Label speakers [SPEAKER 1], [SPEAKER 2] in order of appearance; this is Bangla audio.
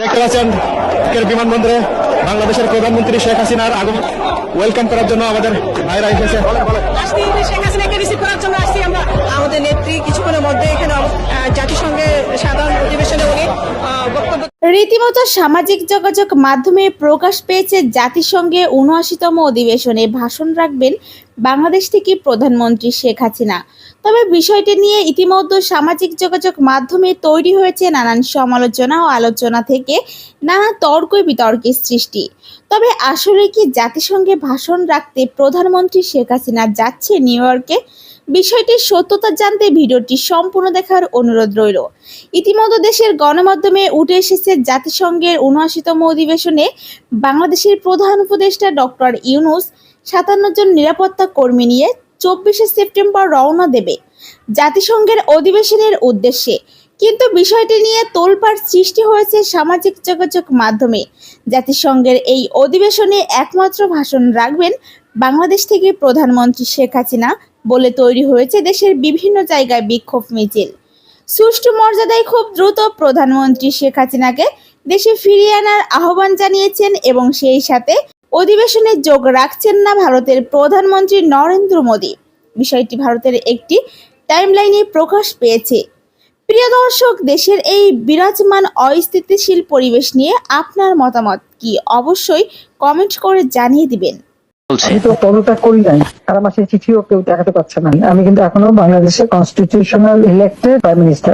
[SPEAKER 1] দেখতে পাচ্ছেন বিমানবন্দরে বাংলাদেশের প্রধানমন্ত্রী শেখ হাসিনার আগমন। ওয়েলকাম করার জন্য আমাদের ভাইরা এসেছে।
[SPEAKER 2] শেখ হাসিনাকে রিসিভ করার জন্য আসছি আমরা। আমাদের নেত্রী কিছুক্ষণের মধ্যে এখানে অব- জাতিসংঘের সাধারণ অধিবেশনে উনি বক্তব্য
[SPEAKER 3] রীতিমতো সামাজিক যোগাযোগ মাধ্যমে প্রকাশ পেয়েছে জাতিসংঘে উনআশিতম অধিবেশনে। ভাষণ রাখবেন বাংলাদেশ থেকে প্রধানমন্ত্রী শেখ হাসিনা। তবে বিষয়টি নিয়ে ইতিমধ্যে সামাজিক যোগাযোগ মাধ্যমে তৈরি হয়েছে নানান সমালোচনা ও আলোচনা থেকে নানা তর্ক বিতর্কের সৃষ্টি। তবে আসলে কি জাতিসংঘে ভাষণ রাখতে প্রধানমন্ত্রী শেখ হাসিনা যাচ্ছে নিউ ইয়র্কে? বিষয়টির সত্যতা জানতে ভিডিওটি সম্পূর্ণ দেখার অনুরোধ রইল। ইতিমধ্যে দেশের গণমাধ্যমে উঠে এসেছে জাতিসংঘের উনআশিতম অধিবেশনে বাংলাদেশের প্রধান উপদেষ্টা ডক্টর ইউনুস সাতান্ন জন নিরাপত্তা কর্মী নিয়ে চব্বিশে সেপ্টেম্বর রওনা দেবে জাতিসংঘের অধিবেশনের উদ্দেশ্যে। কিন্তু বিষয়টি নিয়ে তোলপাড় সৃষ্টি হয়েছে সামাজিক যোগাযোগ মাধ্যমে। জাতিসংঘের এই অধিবেশনে একমাত্র ভাষণ রাখবেন বাংলাদেশ থেকে প্রধানমন্ত্রী শেখ হাসিনা বলে তৈরি হয়েছে দেশের বিভিন্ন জায়গায় বিক্ষোভ মিছিল। সুষ্ঠু মর্যাদায় খুব দ্রুত প্রধানমন্ত্রী শেখ হাসিনাকে দেশে ফিরিয়ে আনার আহ্বান জানিয়েছেন এবং সেই সাথে অধিবেশনে যোগ রাখছেন না ভারতের প্রধানমন্ত্রী নরেন্দ্র মোদী। বিষয়টি ভারতের একটি টাইমলাইনে প্রকাশ পেয়েছে। প্রিয় দর্শক দেশের এই বিরাজমান অস্থিতিশীল পরিবেশ নিয়ে আপনার মতামত কি অবশ্যই কমেন্ট করে জানিয়ে দিবেন।
[SPEAKER 4] আমি তো পদত্যাগ করি নাই আর আমার সেই চিঠিও কেউ দেখাতে পারছে না। আমি কিন্তু এখনও বাংলাদেশের কনস্টিটিউশনাল ইলেক্টেড প্রাইম মিনিস্টার